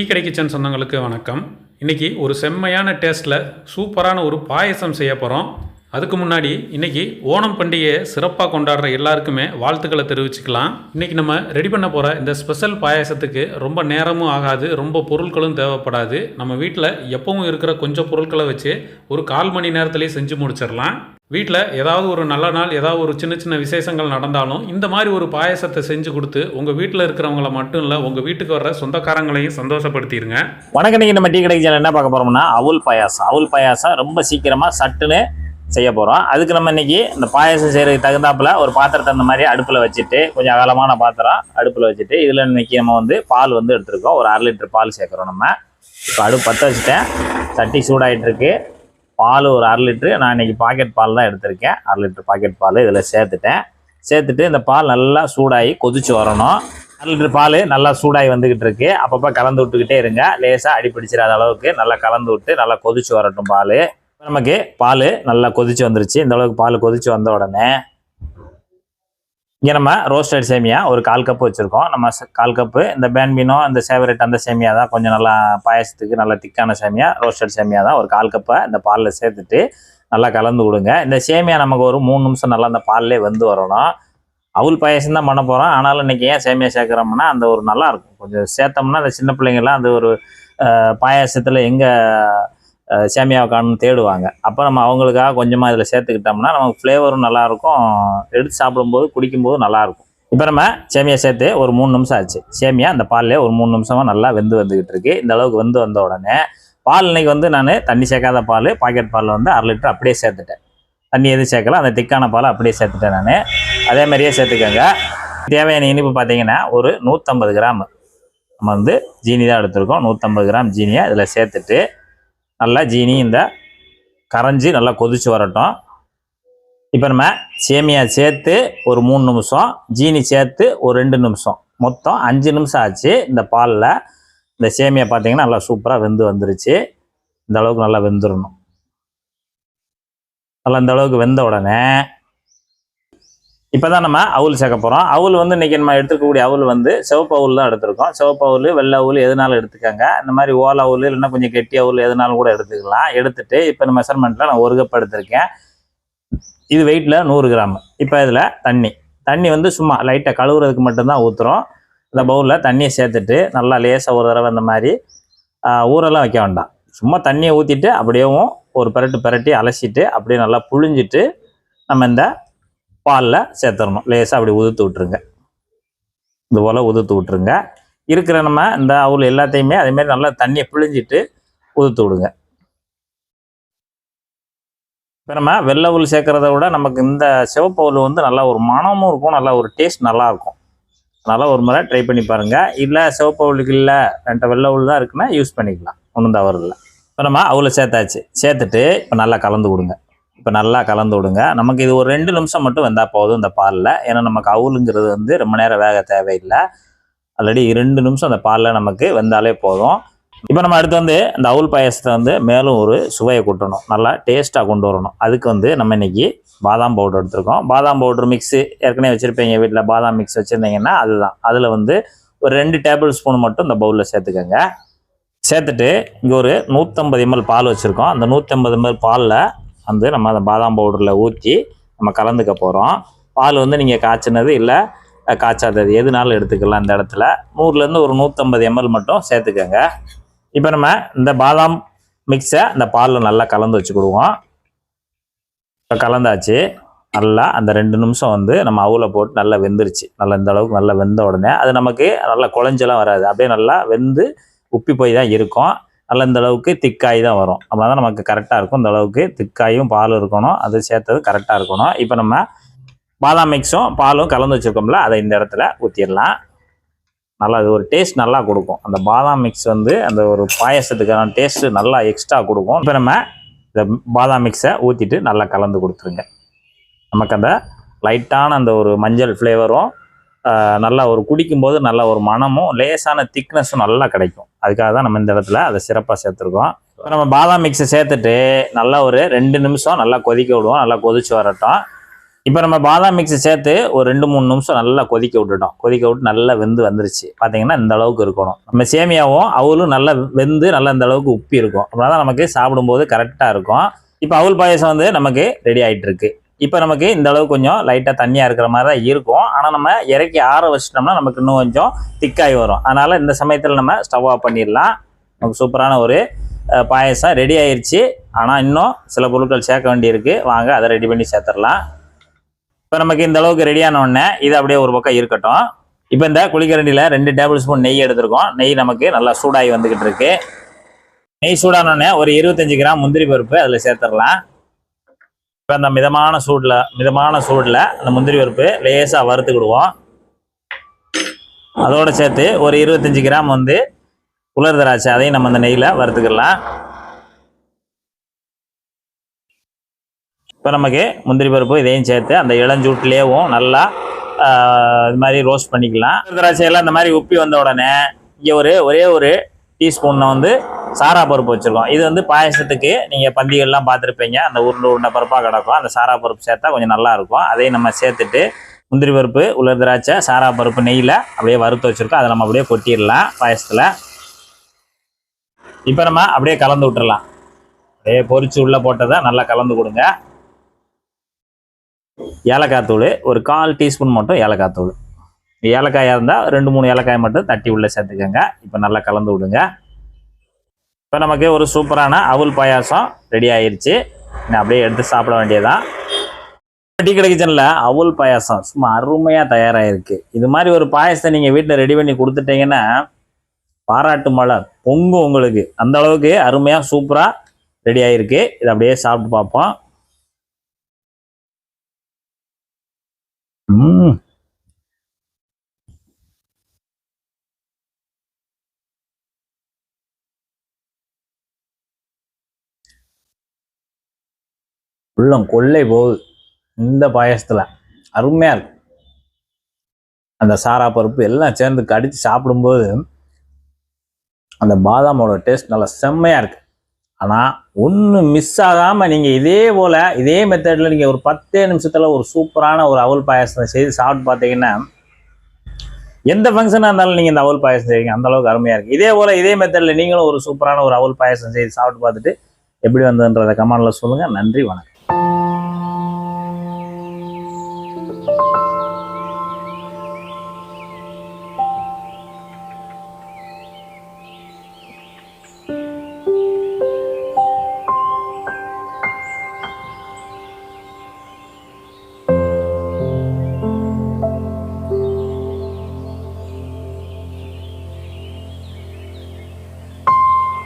Tea கடை kitchen சொந்தங்களுக்கு வணக்கம். இன்றைக்கி ஒரு செம்மையான டேஸ்ட்டில் சூப்பரான ஒரு பாயசம் செய்ய போகிறோம் அதுக்கு முன்னாடி இன்றைக்கி ஓணம் பண்டிகையை சிறப்பாக கொண்டாடுற எல்லாருக்குமே வாழ்த்துக்களை தெரிவிச்சுக்கலாம். இன்றைக்கி நம்ம ரெடி பண்ண போகிற இந்த ஸ்பெஷல் பாயாசத்துக்கு ரொம்ப நேரமும் ஆகாது ரொம்ப பொருட்களும் தேவைப்படாது. நம்ம வீட்டில் எப்பவும் இருக்கிற கொஞ்சம் பொருட்களை வச்சு ஒரு கால் மணி நேரத்துலேயே செஞ்சு முடிச்சிடலாம். வீட்டில் ஏதாவது ஒரு நல்ல நாள் ஏதாவது ஒரு சின்ன சின்ன விசேஷங்கள் நடந்தாலும் இந்த மாதிரி ஒரு பாயசத்தை செஞ்சு கொடுத்து உங்கள் வீட்டில் இருக்கிறவங்கள மட்டும் இல்லை உங்கள் வீட்டுக்கு வர்ற சொந்தக்காரங்களையும் சந்தோஷப்படுத்திடுங்க வணக்கம். நீங்கள் நம்ம டீ கடைக்கு என்ன பார்க்க போகிறோம்னா அவுல் பாயாசம். அவுல் பாயாசம் ரொம்ப சீக்கிரமாக சட்டுன்னு செய்ய போகிறோம் அதுக்கு நம்ம இன்றைக்கி இந்த பாயாசம் செய்கிறதுக்கு தகுந்தாப்புல ஒரு பாத்திரத்தை அந்த மாதிரி அடுப்பில் வச்சுட்டு கொஞ்சம் அகலமான பாத்திரம் அடுப்பில் வச்சுட்டு இதில் இன்றைக்கி நம்ம வந்து பால் வந்து எடுத்துருக்கோம். ஒரு அரை லிட்டர் பால் சேர்க்குறோம் நம்ம. இப்போ அடுப்பு பற்ற வச்சுட்டேன். சட்டி சூடாகிட்டு இருக்குது பால் ஒரு அரை லிட்ரு நான் இன்னைக்கு பாக்கெட் பால் தான் எடுத்திருக்கேன். அரை லிட்ரு பாக்கெட் பால் இதில் சேர்த்துட்டேன். சேர்த்துட்டு இந்த பால் நல்லா சூடாகி கொதிச்சு வரணும். அரை லிட்ரு பால் நல்லா சூடாகி வந்துக்கிட்டு இருக்கு. அப்பப்போ கலந்து விட்டுக்கிட்டே இருங்க. லேசாக அடிப்பிடிச்சிடாத அளவுக்கு நல்லா கலந்து விட்டு நல்லா கொதிச்சு வரட்டும் பால். நமக்கு பால் நல்லா கொதிச்சு வந்துருச்சு. இந்த அளவுக்கு பால் கொதிச்சு வந்த உடனே இங்கே நம்ம ரோஸ்டட் சேமியா ஒரு கால் கப்பு வச்சுருக்கோம். நம்ம ச- கால் கப்பு இந்த பேன்பினோ இந்த சேவரட் அந்த சேமியா தான் கொஞ்சம் நல்லா பாயசத்துக்கு நல்லா திக்கான சேமியா ரோஸ்டட் சேமியா தான். ஒரு கால் கப்பை இந்த பாலில் சேர்த்துட்டு நல்லா கலந்து கொடுங்க. இந்த சேமியா நமக்கு ஒரு மூணு நிமிஷம் நல்லா அந்த பாலிலே வந்து வரணும். அவுல் பாயசம் தான் பண்ண போகிறோம் ஆனாலும் இன்றைக்கி ஏன் சேமியா சேர்க்குறோம்னா அந்த ஒரு நல்லா இருக்கும். கொஞ்சம் சேர்த்தோம்னா அந்த சின்ன பிள்ளைங்கள்லாம் அந்த ஒரு பாயாசத்தில் எங்கே சேமியாவை காணும்னு தேடுவாங்க. அப்போ நம்ம அவங்களுக்காக கொஞ்சமாக இதில் சேர்த்துக்கிட்டோம்னா நமக்கு ஃப்ளேவரும் நல்லாயிருக்கும். எடுத்து சாப்பிடும்போது குடிக்கும்போது நல்லாயிருக்கும். இப்போ நம்ம சேமியா சேர்த்து ஒரு மூணு நிமிஷம் ஆச்சு. சேமியா அந்த பால்லே ஒரு மூணு நிமிஷமாக நல்லா வெந்து வந்துக்கிட்டு இருக்கு. இந்த அளவுக்கு வெந்து வந்த உடனே பால் இன்னைக்கு வந்து நான் தண்ணி சேர்க்காத பால் பாக்கெட் பாலில் வந்து அரை லிட்டர் அப்படியே சேர்த்துட்டேன். தண்ணி எதுவும் சேர்க்கல. அந்த திக்கான பாலை அப்படியே சேர்த்துட்டேன் நான். அதே மாதிரியே சேர்த்துக்கோங்க. தேவையான இனிப்பு பார்த்தீங்கன்னா ஒரு நூற்றம்பது கிராம். நம்ம வந்து ஜீனி தான் எடுத்திருக்கோம். நூற்றம்பது கிராம் ஜீனியை இதில் சேர்த்துட்டு நல்லா ஜீனி இந்த கரைஞ்சி நல்லா கொதிச்சு வரட்டும். இப்போ நம்ம சேமியா சேர்த்து ஒரு மூணு நிமிஷம் ஜீனி சேர்த்து ஒரு ரெண்டு நிமிஷம். மொத்தம் அஞ்சு நிமிஷம் ஆச்சு இந்த பாலில். இந்த சேமியா பார்த்தீங்கன்னா நல்லா சூப்பராக வெந்து வந்துருச்சு. இந்த அளவுக்கு நல்லா வெந்துடணும் நல்லா இந்த அளவுக்கு வெந்த உடனே இப்போ தான் நம்ம அவுல் சேர்க்க போகிறோம் அவுல் வந்து இன்றைக்கி நம்ம எடுத்துக்கக்கூடிய அவுல் வந்து சிவப்பு அவுல் தான் எடுத்திருக்கோம். சிவப்பு அவுல் வெள்ளை அவுல் எதுனாலும் எடுத்துக்கோங்க. இந்த மாதிரி ஓல அவுல் இல்லைன்னா கொஞ்சம் கெட்டி அவுல் எதுனாலும் கூட எடுத்துக்கலாம். எடுத்துட்டு இப்போ இந்த மெஷர்மெண்ட்டில் நான் ஒரு கப் எடுத்திருக்கேன். இது வெயிட்டில் நூறு கிராம். இப்போ இதில் தண்ணி. தண்ணி வந்து சும்மா லைட்டாக கழுவுறதுக்கு மட்டும்தான் ஊற்றுறோம் இந்த பவுலில் தண்ணியை சேர்த்துட்டு நல்லா லேசாக ஒரு தடவை இந்த மாதிரி ஊரெல்லாம் வைக்க வேண்டாம். சும்மா தண்ணியை ஊற்றிட்டு அப்படியேவும் ஒரு பரட்டு பரட்டி அலசிட்டு அப்படியே நல்லா புழிஞ்சிட்டு நம்ம இந்த பாலில் சேர்த்துடணும். லேசாக அப்படி உதுத்து விட்டுருங்க. இது போல் உதுத்து விட்டுருங்க. இருக்கிற நம்ம இந்த அவுல் எல்லாத்தையுமே அதே நல்லா தண்ணியை பிழிஞ்சிட்டு உதுத்து விடுங்க. இப்போ நம்ம வெள்ளை உள் சேர்க்கறத விட நமக்கு இந்த சிவப்பு உள் வந்து நல்லா ஒரு மணமும் இருக்கும் நல்லா ஒரு டேஸ்ட் நல்லா அதனால் ஒரு முறை ட்ரை பண்ணி பாருங்கள் இல்லை சிவப்பு உளுக்கு இல்லை ரெண்டு வெள்ளை உள் தான் இருக்குன்னா யூஸ் பண்ணிக்கலாம். ஒன்றும் தவறு இல்லை. இப்போ நம்ம அவுல சேர்த்தாச்சு. சேர்த்துட்டு இப்போ நல்லா கலந்து கொடுங்க. இப்போ நல்லா கலந்து விடுங்க. நமக்கு இது ஒரு ரெண்டு நிமிஷம் மட்டும் வந்தால் போதும் இந்த பாலில். ஏன்னா நமக்கு அவுலுங்கிறது வந்து ரொம்ப நேரம் வேக தேவையில்லை. ஆல்ரெடி ரெண்டு நிமிஷம் அந்த பாலில் நமக்கு வெந்தாலே போதும். இப்போ நம்ம அடுத்து வந்து இந்த அவுல் பாயசத்தை வந்து மேலும் ஒரு சுவையை கொட்டணும். நல்லா டேஸ்ட்டாக கொண்டு வரணும். அதுக்கு வந்து நம்ம இன்னைக்கு பாதாம் பவுடர் எடுத்துருக்கோம். பாதாம் பவுடர் மிக்ஸு ஏற்கனவே வச்சுருப்பீங்க வீட்டில் பாதாம் மிக்ஸ் வச்சுருந்தீங்கன்னா அதுதான். அதில் வந்து ஒரு ரெண்டு டேபிள் ஸ்பூன் மட்டும் இந்த பவுலில் சேர்த்துக்கோங்க. சேர்த்துட்டு இங்கே ஒரு நூற்றம்பது எம்எல் பால் வச்சுருக்கோம். அந்த நூற்றம்பது எம்எல் பாலில் வந்து நம்ம அந்த பாதாம் பவுடரில் ஊற்றி நம்ம கலந்துக்க போகிறோம் பால் வந்து நீங்கள் காய்ச்சினது இல்லை காய்ச்சாதது. எதுனாலும் எடுத்துக்கலாம் இந்த இடத்துல. நூறுலேருந்து ஒரு நூற்றம்பது எம்எல் மட்டும் சேர்த்துக்கோங்க. இப்போ நம்ம இந்த பாதாம் மிக்ஸை அந்த பாலில் நல்லா கலந்து வச்சுக்கிடுவோம் இப்போ கலந்தாச்சு. நல்லா அந்த ரெண்டு நிமிஷம் வந்து நம்ம அவுல போட்டு நல்லா வெந்துருச்சு. நல்லா இந்த அளவுக்கு நல்லா வெந்த உடனே அது நமக்கு நல்லா குழஞ்செல்லாம் வராது. அப்படியே நல்லா வெந்து உப்பி போய் தான் இருக்கும். நல்ல இந்த அளவுக்கு திக்காய் தான் வரும். அப்படின்னா தான் நமக்கு கரெக்டாக இருக்கும். இந்த அளவுக்கு திக்காயும் பாலும் இருக்கணும். அது சேர்த்தது கரெக்டாக இருக்கணும். இப்போ நம்ம பாதாம் மிக்ஸும் பாலும் கலந்து வச்சுருக்கோம்ல அதை இந்த இடத்துல ஊற்றிடலாம் நல்லா அது ஒரு டேஸ்ட் நல்லா கொடுக்கும். அந்த பாதாம் மிக்ஸ் வந்து அந்த ஒரு பாயசத்துக்கான டேஸ்ட்டு நல்லா எக்ஸ்ட்ரா கொடுக்கும். இப்போ நம்ம இந்த பாதாம் மிக்ஸை ஊற்றிட்டு நல்லா கலந்து கொடுத்துருங்க. நமக்கு அந்த லைட்டான அந்த ஒரு மஞ்சள் ஃப்ளேவரும் நல்லா ஒரு குடிக்கும்போது நல்ல ஒரு மனமும் லேசான திக்னஸும் நல்லா கிடைக்கும். அதுக்காக தான் நம்ம இந்த இடத்துல அதை சிறப்பாக சேர்த்துருக்கோம். இப்போ நம்ம பாதாம் மிக்ஸை சேர்த்துட்டு நல்லா ஒரு ரெண்டு நிமிஷம் நல்லா கொதிக்க விடுவோம் நல்லா கொதிச்சு வரட்டும். இப்போ நம்ம பாதாம் மிக்ஸி சேர்த்து ஒரு ரெண்டு மூணு நிமிஷம் நல்லா கொதிக்க விட்டுட்டோம். கொதிக்க விட்டு நல்லா வெந்து வந்துருச்சு. பார்த்தீங்கன்னா இந்த அளவுக்கு இருக்கணும். நம்ம சேமியாவும் அவளும் நல்லா வெந்து நல்லா இந்த அளவுக்கு உப்பி இருக்கும். அப்படின்னா தான் நமக்கு சாப்பிடும்போது கரெக்டாக இருக்கும். இப்போ அவல் பாயசம் வந்து நமக்கு ரெடி ஆகிட்டு இருக்கு இப்போ நமக்கு இந்த அளவுக்கு கொஞ்சம் லைட்டாக தண்ணியாக இருக்கிற மாதிரி தான் இருக்கும். ஆனால் நம்ம இறக்கி ஆற வச்சிட்டோம்னா நமக்கு இன்னும் கொஞ்சம் திக்காகி வரும். அதனால் இந்த சமயத்தில் நம்ம ஸ்டவ் ஆஃப் பண்ணிடலாம். நமக்கு சூப்பரான ஒரு பாயசம் ரெடி ஆயிடுச்சு ஆனால் இன்னும் சில பொருட்கள் சேர்க்க வேண்டியிருக்கு. வாங்க அதை ரெடி பண்ணி சேர்த்துடலாம். இப்போ நமக்கு இந்த அளவுக்கு ரெடியான உடனே இது அப்படியே ஒரு பக்கம் இருக்கட்டும். இப்போ இந்த குளிக்கரண்டியில் ரெண்டு டேபிள் ஸ்பூன் நெய் எடுத்திருக்கோம். நெய் நமக்கு நல்லா சூடாகி வந்துக்கிட்டு இருக்கு. நெய் சூடான உடனே ஒரு இருபத்தஞ்சு கிராம் முந்திரி பருப்பு அதில் சேர்த்துடலாம். இப்போ அந்த மிதமான சூடில் மிதமான சூடில் அந்த முந்திரி பருப்பு லேசாக வறுத்துக்கிடுவோம் அதோடு சேர்த்து ஒரு இருபத்தஞ்சு கிராம் வந்து உலர் திராட்சை அதையும் நம்ம அந்த நெய்யில் வறுத்துக்கிடலாம் இப்போ நமக்கு முந்திரி பருப்பு இதையும் சேர்த்து அந்த இளஞ்சூட்லேயும் நல்லா இது மாதிரி ரோஸ்ட் பண்ணிக்கலாம். திராட்சையெல்லாம் இந்த மாதிரி உப்பி வந்த உடனே இங்கே ஒரு ஒரே ஒரு டீஸ்பூனை வந்து சாரா பருப்பு வச்சுருக்கோம். இது வந்து பாயசத்துக்கு நீங்கள் பந்திகள்லாம் பார்த்துருப்பீங்க. அந்த உருண்டை உருண்டை பருப்பாக கிடக்கும். அந்த சாரா பருப்பு சேர்த்தா கொஞ்சம் நல்லாயிருக்கும் அதையும் நம்ம சேர்த்துட்டு முந்திரி பருப்பு உலர் திராட்சை சாரா பருப்பு நெய்யில் அப்படியே வறுத்து வச்சுருக்கோம். அதை நம்ம அப்படியே கொட்டிடலாம் பாயசத்தில். இப்போ நம்ம அப்படியே கலந்து விட்டுறலாம். அப்படியே பொறிச்சு உள்ளே போட்டதை நல்லா கலந்து கொடுங்க. ஏலக்காய் தூள் ஒரு கால் டீஸ்பூன் மட்டும் ஏலக்காய் தூள். ஏலக்காயாக இருந்தால் ரெண்டு மூணு ஏலக்காய் மட்டும் தட்டி உள்ளே சேர்த்துக்கோங்க. இப்போ நல்லா கலந்து விடுங்க. இப்போ நமக்கு ஒரு சூப்பரான அவுல் பாயாசம் ரெடி ஆயிடுச்சு நான் அப்படியே எடுத்து சாப்பிட வேண்டியதான் டீ கடை கிச்சனில் அவுல் பாயாசம் சும்மா அருமையாக தயாராகிருக்கு இது மாதிரி ஒரு பாயாசத்தை நீங்கள் வீட்டில் ரெடி பண்ணி கொடுத்துட்டீங்கன்னா பாராட்டு மழை பொங்கும் உங்களுக்கு. அந்த அளவுக்கு அருமையாக சூப்பராக ரெடி ஆகிருக்கு இதை அப்படியே சாப்பிட்டு பார்ப்போம். ம் உள்ளம் கொள்ளை போகுது. இந்த பாயசத்தில் அருமையாக இருக்கும். அந்த சாரா பருப்பு எல்லாம் சேர்ந்து கடித்து சாப்பிடும்போது அந்த பாதாமோட டேஸ்ட் நல்லா செம்மையாக இருக்குது ஆனால் ஒன்று மிஸ் ஆகாமல் நீங்கள் இதே போல் இதே மெத்தடில் நீங்கள் ஒரு பத்தே நிமிஷத்தில் ஒரு சூப்பரான ஒரு அவல் பாயாசத்தை செய்து சாப்பிட்டு பார்த்தீங்கன்னா எந்த ஃபங்க்ஷனாக இருந்தாலும் நீங்கள் இந்த அவல் பாயசம் செய்வீங்க. அந்த அளவுக்கு அருமையாக இருக்குது இதே போல் இதே மெத்தடில் நீங்களும் ஒரு சூப்பரான ஒரு அவல் பாயசம் செய்து சாப்பிட்டு பார்த்துட்டு எப்படி வந்ததுன்றதை கமெண்டில் சொல்லுங்கள் நன்றி வணக்கம்.